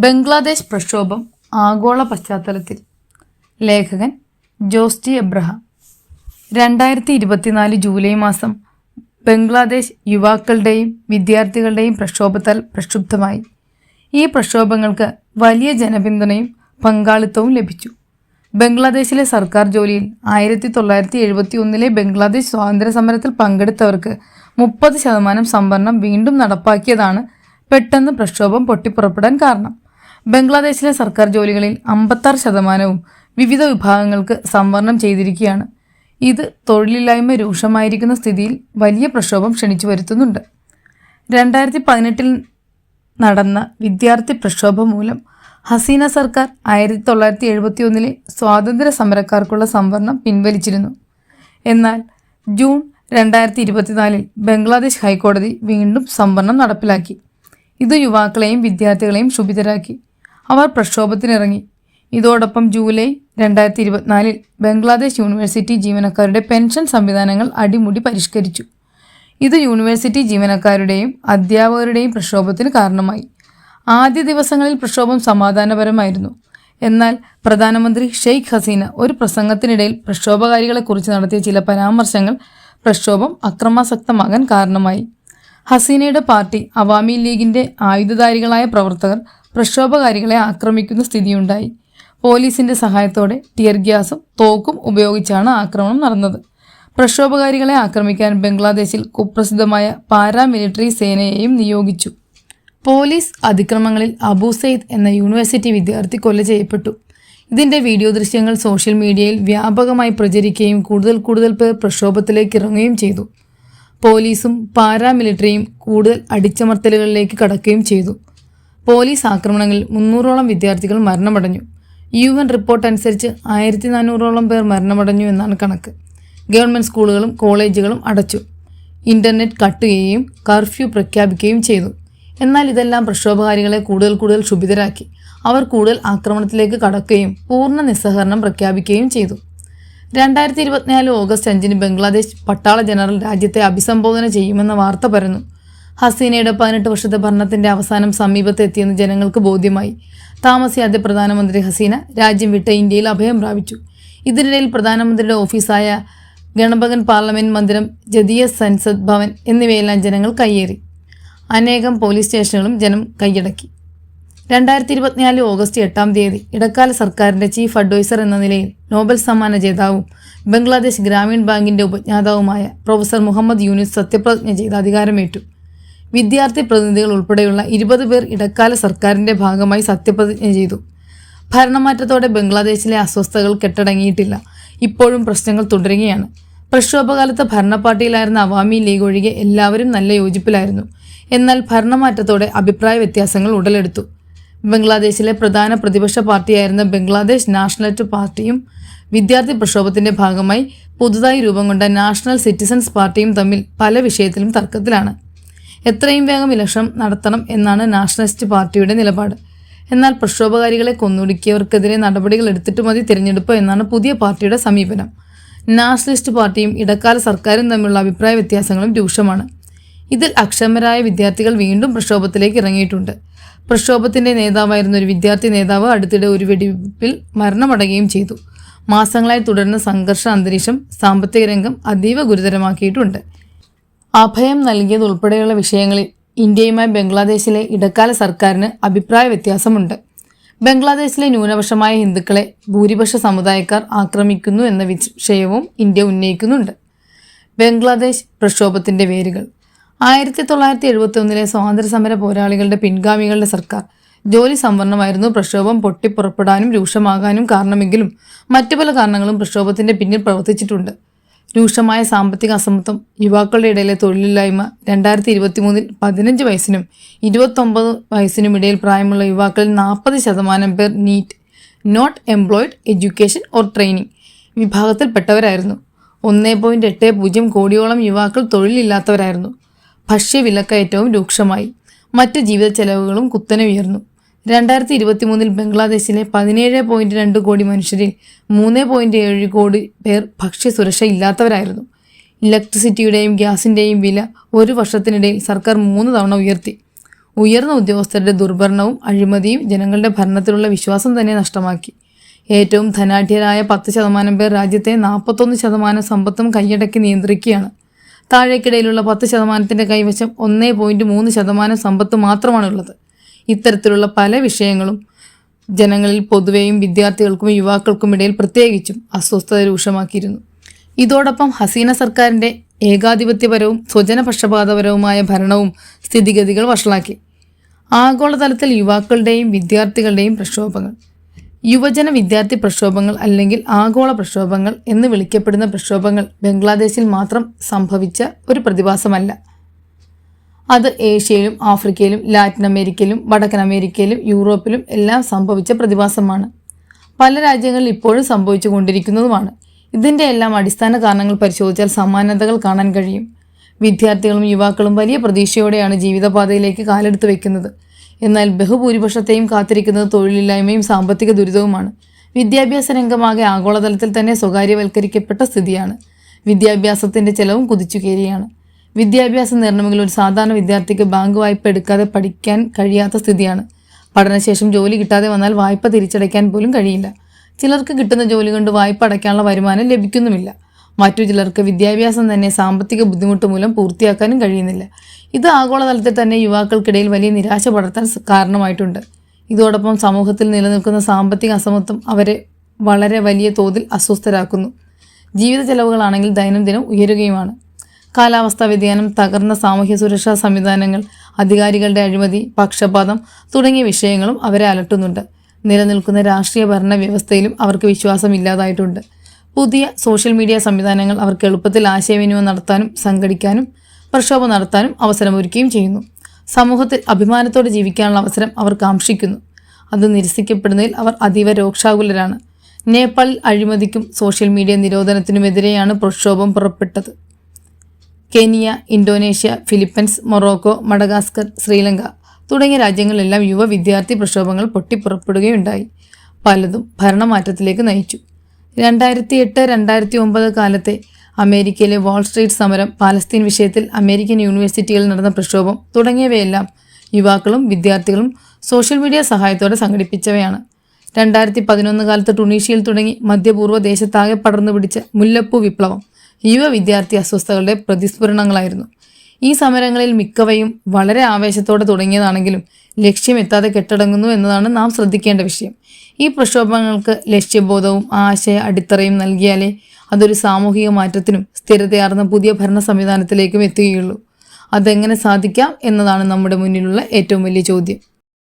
ബംഗ്ലാദേശ് പ്രക്ഷോഭം ആഗോള പശ്ചാത്തലത്തിൽ. ലേഖകൻ ജോസ്റ്റി എബ്രഹാം. രണ്ടായിരത്തി ഇരുപത്തിനാല് ജൂലൈ മാസം ബംഗ്ലാദേശ് യുവാക്കളുടെയും വിദ്യാർത്ഥികളുടെയും പ്രക്ഷോഭത്താൽ പ്രക്ഷുബ്ധമായി. ഈ പ്രക്ഷോഭങ്ങൾക്ക് വലിയ ജനപിന്തുണയും പങ്കാളിത്തവും ലഭിച്ചു. ബംഗ്ലാദേശിലെ സർക്കാർ ജോലിയിൽ ആയിരത്തി തൊള്ളായിരത്തി എഴുപത്തി ഒന്നിലെ ബംഗ്ലാദേശ് സ്വാതന്ത്ര്യ സമരത്തിൽ പങ്കെടുത്തവർക്ക് മുപ്പത് ശതമാനം സംവരണം വീണ്ടും നടപ്പാക്കിയതാണ് പെട്ടെന്ന് പ്രക്ഷോഭം പൊട്ടിപ്പുറപ്പെടാൻ കാരണം. ബംഗ്ലാദേശിലെ സർക്കാർ ജോലികളിൽ അമ്പത്താറ് ശതമാനവും വിവിധ വിഭാഗങ്ങൾക്ക് സംവരണം ചെയ്തിരിക്കുകയാണ്. ഇത് തൊഴിലില്ലായ്മ രൂക്ഷമായിരിക്കുന്ന സ്ഥിതിയിൽ വലിയ പ്രക്ഷോഭം ക്ഷണിച്ചു വരുത്തുന്നുണ്ട്. രണ്ടായിരത്തി പതിനെട്ടിൽ നടന്ന വിദ്യാർത്ഥി പ്രക്ഷോഭം മൂലം ഹസീന സർക്കാർ ആയിരത്തി തൊള്ളായിരത്തി എഴുപത്തി ഒന്നിലെ സ്വാതന്ത്ര്യ സമരക്കാർക്കുള്ള സംവരണം പിൻവലിച്ചിരുന്നു. എന്നാൽ ജൂൺ രണ്ടായിരത്തി ഇരുപത്തിനാലിൽ ബംഗ്ലാദേശ് ഹൈക്കോടതി വീണ്ടും സംവരണം നടപ്പിലാക്കി. ഇത് യുവാക്കളെയും വിദ്യാർത്ഥികളെയും ക്ഷുഭിതരാക്കി. അവർ പ്രക്ഷോഭത്തിനിറങ്ങി. ഇതോടൊപ്പം ജൂലൈ രണ്ടായിരത്തി ഇരുപത്തിനാലിൽ ബംഗ്ലാദേശ് യൂണിവേഴ്സിറ്റി ജീവനക്കാരുടെ പെൻഷൻ സംവിധാനങ്ങൾ അടിമുടി പരിഷ്കരിച്ചു. ഇത് യൂണിവേഴ്സിറ്റി ജീവനക്കാരുടെയും അധ്യാപകരുടെയും പ്രക്ഷോഭത്തിന് കാരണമായി. ആദ്യ ദിവസങ്ങളിൽ പ്രക്ഷോഭം സമാധാനപരമായിരുന്നു. എന്നാൽ പ്രധാനമന്ത്രി ഷെയ്ഖ് ഹസീന ഒരു പ്രസംഗത്തിനിടയിൽ പ്രക്ഷോഭകാരികളെക്കുറിച്ച് നടത്തിയ ചില പരാമർശങ്ങൾ പ്രക്ഷോഭം അക്രമാസക്തമാകാൻ കാരണമായി. ഹസീനയുടെ പാർട്ടി അവാമി ലീഗിന്റെ ആയുധധാരികളായ പ്രവർത്തകർ പ്രക്ഷോഭകാരികളെ ആക്രമിക്കുന്ന സ്ഥിതിയുണ്ടായി. പോലീസിന്റെ സഹായത്തോടെ ടിയർ ഗ്യാസും തോക്കും ഉപയോഗിച്ചാണ് ആക്രമണം നടന്നത്. പ്രക്ഷോഭകാരികളെ ആക്രമിക്കാൻ ബംഗ്ലാദേശിൽ കുപ്രസിദ്ധമായ പാരാമിലിറ്ററി സേനയെയും നിയോഗിച്ചു. പോലീസ് അതിക്രമങ്ങളിൽ അബു സെയ്ദ് എന്ന യൂണിവേഴ്സിറ്റി വിദ്യാർത്ഥി കൊല ചെയ്യപ്പെട്ടു. ഇതിന്റെ വീഡിയോ ദൃശ്യങ്ങൾ സോഷ്യൽ മീഡിയയിൽ വ്യാപകമായി പ്രചരിക്കുകയും കൂടുതൽ കൂടുതൽ പേർ പ്രക്ഷോഭത്തിലേക്ക് ഇറങ്ങുകയും ചെയ്തു. പോലീസും പാരാമിലിറ്ററിയും കൂടുതൽ അടിച്ചമർത്തലുകളിലേക്ക് കടക്കുകയും ചെയ്തു. പോലീസ് ആക്രമണങ്ങളിൽ മുന്നൂറോളം വിദ്യാർത്ഥികൾ മരണമടഞ്ഞു. യു എൻ റിപ്പോർട്ട് അനുസരിച്ച് ആയിരത്തി നാനൂറോളം പേർ മരണമടഞ്ഞു എന്നാണ് കണക്ക്. ഗവൺമെന്റ് സ്കൂളുകളും കോളേജുകളും അടച്ചു. ഇന്റർനെറ്റ് കട്ട് ചെയ്യുകയും കർഫ്യൂ പ്രഖ്യാപിക്കുകയും ചെയ്തു. എന്നാൽ ഇതെല്ലാം പ്രക്ഷോഭകാരികളെ കൂടുതൽ കൂടുതൽ ക്ഷുഭിതരാക്കി. അവർ കൂടുതൽ ആക്രമണത്തിലേക്ക് കടക്കുകയും പൂർണ നിസ്സഹകരണം പ്രഖ്യാപിക്കുകയും ചെയ്തു. രണ്ടായിരത്തി ഇരുപത്തിനാല് ഓഗസ്റ്റ് അഞ്ചിന് ബംഗ്ലാദേശ് പട്ടാള ജനറൽ രാജ്യത്തെ അഭിസംബോധന ചെയ്യുമെന്ന വാർത്ത പരന്നു. ഹസീനയുടെ പതിനെട്ട് വർഷത്തെ ഭരണത്തിന്റെ അവസാനം സമീപത്തെത്തിയെന്ന് ജനങ്ങൾക്ക് ബോധ്യമായി. താമസിയാതെ പ്രധാനമന്ത്രി ഹസീന രാജ്യം വിട്ട ഇന്ത്യയിൽ അഭയം പ്രാപിച്ചു. ഇതിനിടയിൽ പ്രധാനമന്ത്രിയുടെ ഓഫീസായ ഗണപകൻ പാർലമെന്റ് മന്ദിരം ജതീയ സൻസദ് ഭവൻ എന്നിവയെല്ലാം ജനങ്ങൾ കയ്യേറി. അനേകം പോലീസ് സ്റ്റേഷനുകളും ജനം കൈയടക്കി. രണ്ടായിരത്തി ഇരുപത്തിനാല് ഓഗസ്റ്റ് എട്ടാം തീയതി ഇടക്കാല സർക്കാരിന്റെ ചീഫ് അഡ്വൈസർ എന്ന നിലയിൽ നോബൽ സമ്മാന ജേതാവും ബംഗ്ലാദേശ് ഗ്രാമീൺ ബാങ്കിന്റെ ഉപജ്ഞാതാവുമായ പ്രൊഫസർ മുഹമ്മദ് യൂനിസ് സത്യപ്രതിജ്ഞ ചെയ്ത് അധികാരമേറ്റു. വിദ്യാർത്ഥി പ്രതിനിധികൾ ഉൾപ്പെടെയുള്ള ഇരുപത് പേർ ഇടക്കാല സർക്കാരിന്റെ ഭാഗമായി സത്യപ്രതിജ്ഞ ചെയ്തു. ഭരണമാറ്റത്തോടെ ബംഗ്ലാദേശിലെ അസ്വസ്ഥതകൾ കെട്ടടങ്ങിയിട്ടില്ല. ഇപ്പോഴും പ്രശ്നങ്ങൾ തുടരുകയാണ്. പ്രക്ഷോഭകാലത്ത് ഭരണ പാർട്ടിയിലായിരുന്ന അവാമി ലീഗ് ഒഴികെ എല്ലാവരും നല്ല യോജിപ്പിലായിരുന്നു. എന്നാൽ ഭരണമാറ്റത്തോടെ അഭിപ്രായ വ്യത്യാസങ്ങൾ ഉടലെടുത്തു. ബംഗ്ലാദേശിലെ പ്രധാന പ്രതിപക്ഷ പാർട്ടിയായിരുന്ന ബംഗ്ലാദേശ് നാഷണലിസ്റ്റ് പാർട്ടിയും വിദ്യാർത്ഥി പ്രക്ഷോഭത്തിന്റെ ഭാഗമായി പുതുതായി രൂപം കൊണ്ട നാഷണൽ സിറ്റിസൺസ് പാർട്ടിയും തമ്മിൽ പല വിഷയത്തിലും തർക്കത്തിലാണ്. എത്രയും വേഗം ഇലക്ഷൻ നടത്തണം എന്നാണ് നാഷണലിസ്റ്റ് പാർട്ടിയുടെ നിലപാട്. എന്നാൽ പ്രക്ഷോഭകാരികളെ കൊന്നൊടുക്കിയവർക്കെതിരെ നടപടികൾ എടുത്തിട്ട് മതി തിരഞ്ഞെടുപ്പ് എന്നാണ് പുതിയ പാർട്ടിയുടെ സമീപനം. നാഷണലിസ്റ്റ് പാർട്ടിയും ഇടക്കാല സർക്കാരും തമ്മിലുള്ള അഭിപ്രായ വ്യത്യാസങ്ങളും രൂക്ഷമാണ്. ഇതിൽ അക്ഷമരായ വിദ്യാർത്ഥികൾ വീണ്ടും പ്രക്ഷോഭത്തിലേക്ക് ഇറങ്ങിയിട്ടുണ്ട്. പ്രക്ഷോഭത്തിന്റെ നേതാവായിരുന്ന ഒരു വിദ്യാർത്ഥി നേതാവ് അടുത്തിടെ ഒരു വെടിവെപ്പിൽ മരണമടയുകയും ചെയ്തു. മാസങ്ങളായി തുടരുന്ന സംഘർഷ അന്തരീക്ഷം സാമ്പത്തിക രംഗം അതീവ ഗുരുതരമാക്കിയിട്ടുണ്ട്. അഭയം നൽകിയതുൾപ്പെടെയുള്ള വിഷയങ്ങളിൽ ഇന്ത്യയുമായി ബംഗ്ലാദേശിലെ ഇടക്കാല സർക്കാരിന് അഭിപ്രായ വ്യത്യാസമുണ്ട്. ബംഗ്ലാദേശിലെ ന്യൂനപക്ഷമായ ഹിന്ദുക്കളെ ഭൂരിപക്ഷ സമുദായക്കാർ ആക്രമിക്കുന്നു എന്ന വിഷയവും ഇന്ത്യ ഉന്നയിക്കുന്നുണ്ട്. ബംഗ്ലാദേശ് പ്രക്ഷോഭത്തിന്റെ വേരുകൾ. ആയിരത്തി തൊള്ളായിരത്തി എഴുപത്തി ഒന്നിലെ സ്വാതന്ത്ര്യ സമര പോരാളികളുടെ പിൻഗാമികളുടെ സർക്കാർ ജോലി സംവരണമായിരുന്നു പ്രക്ഷോഭം പൊട്ടിപ്പുറപ്പെടാനും രൂക്ഷമാകാനും കാരണമെങ്കിലും മറ്റു പല കാരണങ്ങളും പ്രക്ഷോഭത്തിന്റെ പിന്നിൽ പ്രവർത്തിച്ചിട്ടുണ്ട്. രൂക്ഷമായ സാമ്പത്തിക അസമത്വം യുവാക്കളുടെ ഇടയിലെ തൊഴിലില്ലായ്മ രണ്ടായിരത്തി ഇരുപത്തി മൂന്നിൽ പതിനഞ്ച് വയസ്സിനും ഇരുപത്തൊമ്പത് വയസ്സിനും ഇടയിൽ പ്രായമുള്ള യുവാക്കളിൽ നാൽപ്പത് ശതമാനം പേർ NEET not employed education or training വിഭാഗത്തിൽപ്പെട്ടവരായിരുന്നു. ഒന്നേ പോയിന്റ് എട്ട് പൂജ്യം കോടിയോളം യുവാക്കൾ തൊഴിലില്ലാത്തവരായിരുന്നു. ഭക്ഷ്യവിലക്കയറ്റവും രൂക്ഷമായി. മറ്റ് ജീവിത ചെലവുകളും കുത്തനെ ഉയർന്നു. രണ്ടായിരത്തി ഇരുപത്തി മൂന്നിൽ ബംഗ്ലാദേശിലെ പതിനേഴ് പോയിന്റ് രണ്ട് കോടി മനുഷ്യരിൽ മൂന്ന് പോയിന്റ് ഏഴ് കോടി പേർ ഭക്ഷ്യസുരക്ഷ ഇല്ലാത്തവരായിരുന്നു. ഇലക്ട്രിസിറ്റിയുടെയും ഗ്യാസിന്റെയും വില ഒരു വർഷത്തിനിടയിൽ സർക്കാർ മൂന്ന് തവണ ഉയർത്തി. ഉയർന്ന ഉദ്യോഗസ്ഥരുടെ ദുർഭരണവും അഴിമതിയും ജനങ്ങളുടെ ഭരണത്തിലുള്ള വിശ്വാസം തന്നെ നഷ്ടമാക്കി. ഏറ്റവും ധനാഢ്യരായ പത്ത് ശതമാനം പേർ രാജ്യത്തെ നാൽപ്പത്തൊന്ന് ശതമാനം സമ്പത്തും കൈയടക്കി നിയന്ത്രിക്കുകയാണ്. താഴേക്കിടയിലുള്ള പത്ത് ശതമാനത്തിന്റെ കൈവശം ഒന്നേ പോയിന്റ് മൂന്ന് ശതമാനം സമ്പത്ത് മാത്രമാണുള്ളത്. ഇത്തരത്തിലുള്ള പല വിഷയങ്ങളും ജനങ്ങളിൽ പൊതുവെയും വിദ്യാർത്ഥികൾക്കും യുവാക്കൾക്കും ഇടയിൽ പ്രത്യേകിച്ചും അസ്വസ്ഥത രൂക്ഷമാക്കിയിരുന്നു. ഇതോടൊപ്പം ഹസീന സർക്കാരിന്റെ ഏകാധിപത്യപരവും സ്വജനപക്ഷപാതപരവുമായ ഭരണവും സ്ഥിതിഗതികൾ വഷളാക്കി. ആഗോളതലത്തിൽ യുവാക്കളുടെയും വിദ്യാർത്ഥികളുടെയും പ്രക്ഷോഭങ്ങൾ യുവജന വിദ്യാർത്ഥി പ്രക്ഷോഭങ്ങൾ അല്ലെങ്കിൽ ആഗോള പ്രക്ഷോഭങ്ങൾ എന്ന് വിളിക്കപ്പെടുന്ന പ്രക്ഷോഭങ്ങൾ ബംഗ്ലാദേശിൽ മാത്രം സംഭവിച്ച ഒരു പ്രതിഭാസമല്ല. അത് ഏഷ്യയിലും ആഫ്രിക്കയിലും ലാറ്റിൻ അമേരിക്കയിലും വടക്കൻ അമേരിക്കയിലും യൂറോപ്പിലും എല്ലാം സംഭവിച്ച പ്രതിഭാസമാണ്. പല രാജ്യങ്ങളിൽ ഇപ്പോഴും സംഭവിച്ചു കൊണ്ടിരിക്കുന്നതുമാണ് ഇതിന്റെ എല്ലാം അടിസ്ഥാന കാരണങ്ങൾ പരിശോധിച്ചാൽ സമാനതകൾ കാണാൻ കഴിയും. വിദ്യാർത്ഥികളും യുവാക്കളും വലിയ പ്രതീക്ഷയോടെയാണ് ജീവിതപാതയിലേക്ക് കാലെടുത്ത് വെക്കുന്നത്. എന്നാൽ ബഹുഭൂരിപക്ഷത്തെയും കാത്തിരിക്കുന്നത് തൊഴിലില്ലായ്മയും സാമ്പത്തിക ദുരിതവുമാണ്. വിദ്യാഭ്യാസ രംഗമാകെ ആഗോളതലത്തിൽ തന്നെ സ്വകാര്യവൽക്കരിക്കപ്പെട്ട സ്ഥിതിയാണ്. വിദ്യാഭ്യാസത്തിന്റെ ചെലവും കുതിച്ചുകയറിയാണ്. വിദ്യാഭ്യാസം നേടണമെങ്കിൽ ഒരു സാധാരണ വിദ്യാർത്ഥിക്ക് ബാങ്ക് വായ്പ എടുക്കാതെ പഠിക്കാൻ കഴിയാത്ത സ്ഥിതിയാണ്. പഠനശേഷം ജോലി കിട്ടാതെ വന്നാൽ വായ്പ തിരിച്ചടയ്ക്കാൻ പോലും കഴിയില്ല. ചിലർക്ക് കിട്ടുന്ന ജോലി കൊണ്ട് വായ്പ അടയ്ക്കാനുള്ള വരുമാനം ലഭിക്കുന്നുമില്ല. മറ്റു ചിലർക്ക് വിദ്യാഭ്യാസം തന്നെ സാമ്പത്തിക ബുദ്ധിമുട്ട് മൂലം പൂർത്തിയാക്കാനും കഴിയുന്നില്ല. ഇത് ആഗോളതലത്തിൽ തന്നെ യുവാക്കൾക്കിടയിൽ വലിയ നിരാശ പടർത്താൻ കാരണമായിട്ടുണ്ട്. ഇതോടൊപ്പം സമൂഹത്തിൽ നിലനിൽക്കുന്ന സാമ്പത്തിക അസമത്വം അവരെ വളരെ വലിയ തോതിൽ അസ്വസ്ഥരാക്കുന്നു. ജീവിത ചെലവുകളാണെങ്കിൽ ദൈനംദിനം ഉയരുകയുമാണ്. കാലാവസ്ഥാ വ്യതിയാനം തകർന്ന സാമൂഹ്യ സുരക്ഷാ സംവിധാനങ്ങൾ അധികാരികളുടെ അഴിമതി പക്ഷപാതം തുടങ്ങിയ വിഷയങ്ങളും അവരെ അലട്ടുന്നുണ്ട്. നിലനിൽക്കുന്ന രാഷ്ട്രീയ ഭരണ വ്യവസ്ഥയിലും അവർക്ക് വിശ്വാസമില്ലാതായിട്ടുണ്ട്. പുതിയ സോഷ്യൽ മീഡിയ സംവിധാനങ്ങൾ അവർക്ക് എളുപ്പത്തിൽ ആശയവിനിമയം നടത്താനും സംഘടിക്കാനും പ്രക്ഷോഭം നടത്താനും അവസരമൊരുക്കുകയും ചെയ്യുന്നു. സമൂഹത്തിൽ അഭിമാനത്തോടെ ജീവിക്കാനുള്ള അവസരം അവർ കാക്ഷിക്കുന്നു അത് നിരസിക്കപ്പെടുന്നതിൽ അവർ അതീവ രോക്ഷാകുലരാണ്. നേപ്പാളിൽ അഴിമതിക്കും സോഷ്യൽ മീഡിയ നിരോധനത്തിനുമെതിരെയാണ് പ്രക്ഷോഭം പുറപ്പെട്ടത്. Kenya Indonesia Philippines Morocco Madagascar Sri Lanka തുടങ്ങിയ രാജ്യങ്ങളിലെല്ലാം യുവ വിദ്യാർത്ഥി പ്രക്ഷോഭങ്ങൾ പൊട്ടിപ്പുറപ്പെടുകയുണ്ടായി. പലതും ഭരണമാറ്റത്തിലേക്ക് നയിച്ചു. രണ്ടായിരത്തി എട്ട് രണ്ടായിരത്തി ഒമ്പത് കാലത്തെ അമേരിക്കയിലെ വാൾ സ്ട്രീറ്റ് സമരം പാലസ്തീൻ വിഷയത്തിൽ അമേരിക്കൻ യൂണിവേഴ്സിറ്റികളിൽ നടന്ന പ്രക്ഷോഭം തുടങ്ങിയവയെല്ലാം യുവാക്കളും വിദ്യാർത്ഥികളും സോഷ്യൽ മീഡിയ സഹായത്തോടെ സംഘടിപ്പിച്ചവയാണ്. രണ്ടായിരത്തി പതിനൊന്ന് കാലത്ത് ടുണീഷ്യയിൽ തുടങ്ങി മധ്യപൂർവ ദേശത്താകെ പടർന്നു പിടിച്ച മുല്ലപ്പൂ വിപ്ലവം. യുവ വിദ്യാർത്ഥി അസ്വസ്ഥകളുടെ പ്രതിസ്ഫുരണങ്ങളായിരുന്നു. ഈ സമരങ്ങളിൽ മിക്കവയും വളരെ ആവേശത്തോടെ തുടങ്ങിയതാണെങ്കിലും ലക്ഷ്യമെത്താതെ കെട്ടടങ്ങുന്നു എന്നതാണ് നാം ശ്രദ്ധിക്കേണ്ട വിഷയം. ഈ പ്രക്ഷോഭങ്ങൾക്ക് ലക്ഷ്യബോധവും ആശയ അടിത്തറയും നൽകിയാലേ അതൊരു സാമൂഹിക മാറ്റത്തിനും സ്ഥിരതയാർന്ന പുതിയ ഭരണ സംവിധാനത്തിലേക്കും എത്തുകയുള്ളൂ. അതെങ്ങനെ സാധിക്കാം എന്നതാണ് നമ്മുടെ മുന്നിലുള്ള ഏറ്റവും വലിയ ചോദ്യം.